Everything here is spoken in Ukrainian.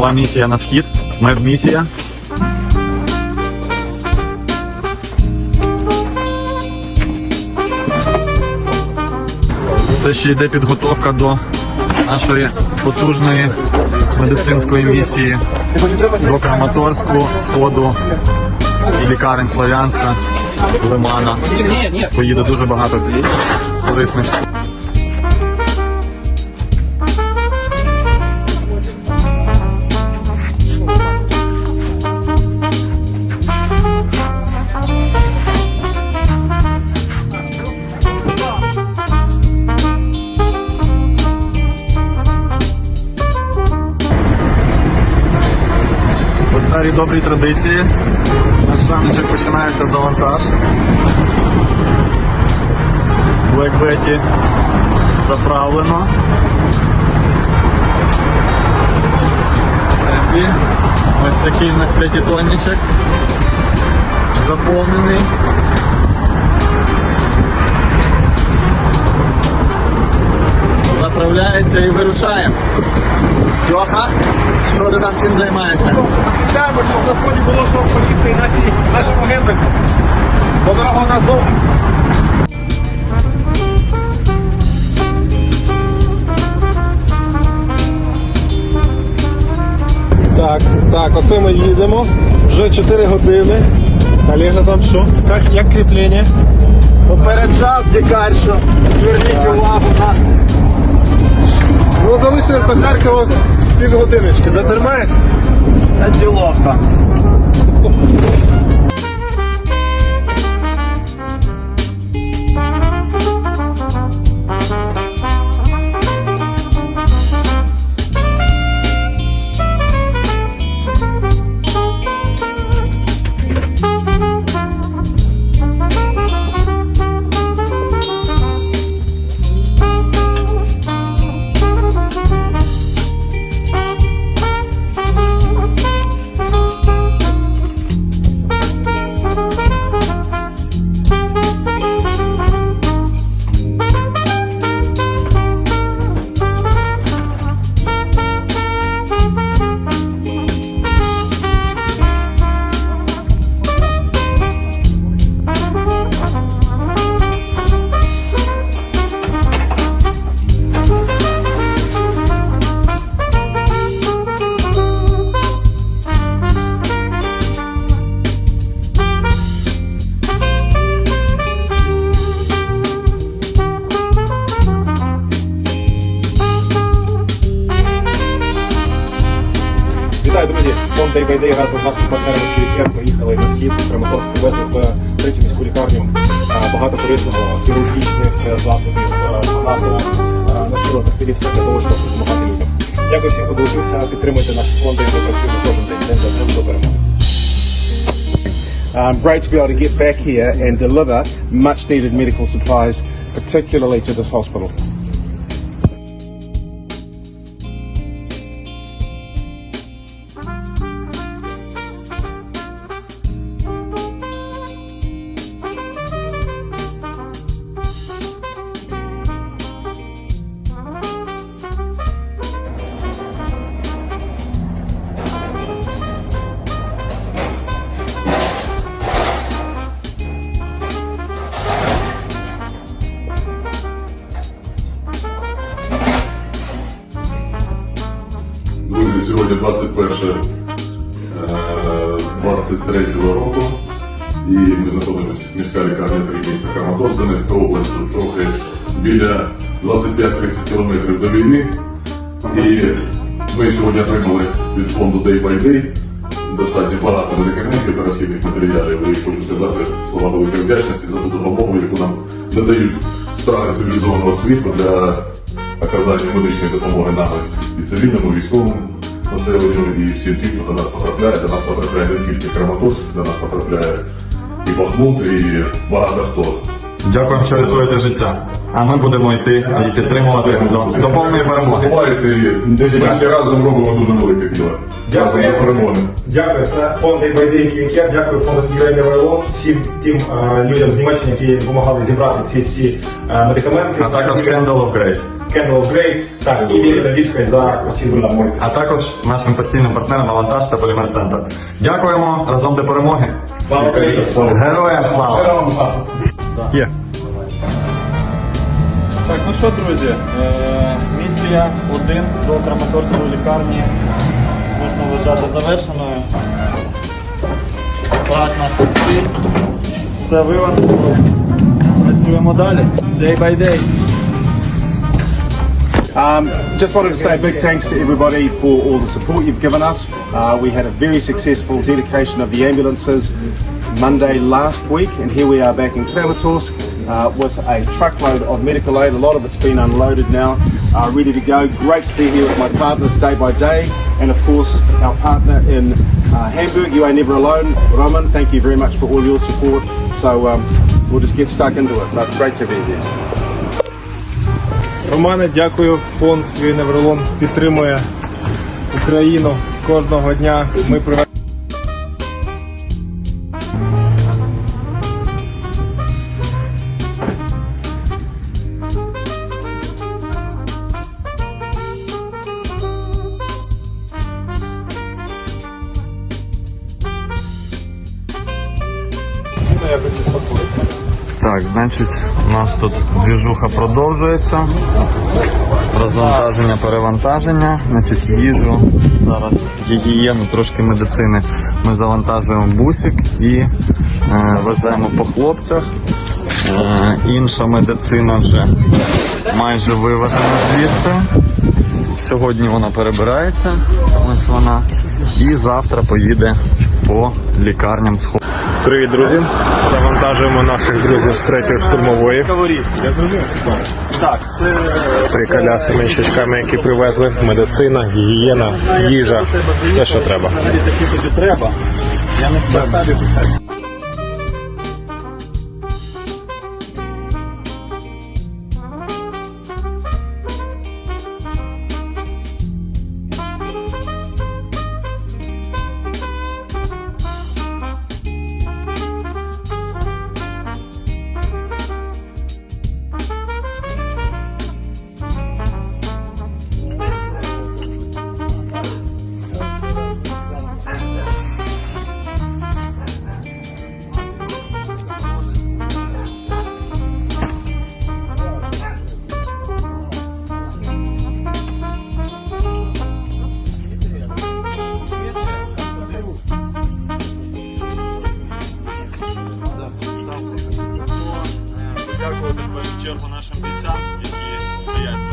нова місія на схід. Медмісія. Це ще йде підготовка до нашої потужної медицинської місії до Краматорську, Сходу лікарень Слов'янська, Лимана. Поїде дуже багато корисних. По добрі традиції наш раночок починається завантаж. Black Betty заправлено. І ось такий у нас п'ятитонничок заповнений. Заправляється і вирушаємо. Льоха, що ти там чим займаєшся? Вітаємо, щоб на сході було що поїсти і наші, наші погибли. Бо дорога у нас довга. Так, так, оце ми їдемо. Вже 4 години. Олега там що? Як, як кріплення? Попереджав тікар, що зверніть увагу на Ну, залишилось до Харкова з півгодиночки. Дотримаєш? на діловка. Друзі! Фонд Day by Day разом з нашим партнером з Київським поїхали на схід в Краматорськ повезли в третю міську лікарню а, багато корисного хірургічних е, засобів, е, багато е, насилок костелів, все для того, щоб допомагати людям. Дякую всім, хто долучився. Підтримуйте наш фонд, ми працюємо кожен день день за днем до перемоги. Um, great to be able to get back here and deliver much needed medical supplies, particularly to this hospital. 21 е, 23 року. І ми знаходимося в міська лікарня 3 міста Краматорськ, Донецька область, трохи біля 25-30 кілометрів до війни. І ми сьогодні отримали від фонду Day by Day достатньо багато медикаментів та розхідних матеріалів. І хочу сказати слова великої вдячності за ту допомогу, яку нам надають страни цивілізованого світу для оказання медичної допомоги нам і цивільному, військовому населенню, і всім ті, хто до нас потрапляє. До нас потрапляє не тільки Краматорськ, до нас потрапляє і Бахмут, і багато хто Дякуємо, що рятуєте життя. А ми будемо йти і підтримувати до, до повної перемоги. Буваєте, ми всі разом робимо дуже велике діло. Разом до перемоги. Дякую, це фонд by Кінкер. Дякую фонду Юрія Неверлон, всім тим е, людям з Німеччини, які допомагали зібрати ці всі е, медикаменти. А також Candle of Grace. Candle of Grace, так, і Вірі Давідська за постійну допомогу. А також нашим постійним партнерам Авантаж та Полімер Центр. Дякуємо разом до перемоги. Слава Україні! Героям слава! Героям слава! Yeah. Так, ну що, друзі, е, місія один до Краматорської лікарні можна вважати завершеною. Апарат нас пустий. Все вивантажено. Працюємо далі. Day by day. Um, just wanted to say a big thanks to everybody for all the support you've given us. Uh, we had a very successful dedication of the ambulances Monday last week, and here we are back in Kramatorsk uh, with a truckload of medical aid. A lot of it's been unloaded now, uh, ready to go. Great to be here with my partners day by day, and of course our partner in uh, Hamburg. You are never alone, Roman. Thank you very much for all your support. So um, we'll just get stuck into it. But great to be here. Романе, дякую. Фонд Юрій Неверлон підтримує Україну кожного дня. Ми Так, значить, у нас тут двіжуха продовжується. Розвантаження, перевантаження, значить, їжу. Зараз гігієну, трошки медицини. Ми завантажуємо бусик і е, веземо по хлопцях. Е, інша медицина вже майже вивезена звідси. Сьогодні вона перебирається. Ось вона. І завтра поїде по лікарням з Привіт, друзі! Завантажуємо наших друзів з третьої штурмової. Так, це Приколясами щачками, які привезли. Медицина, гігієна, їжа, все, що треба. такі тобі треба. Я не чергу нашим бійцям, які стоять.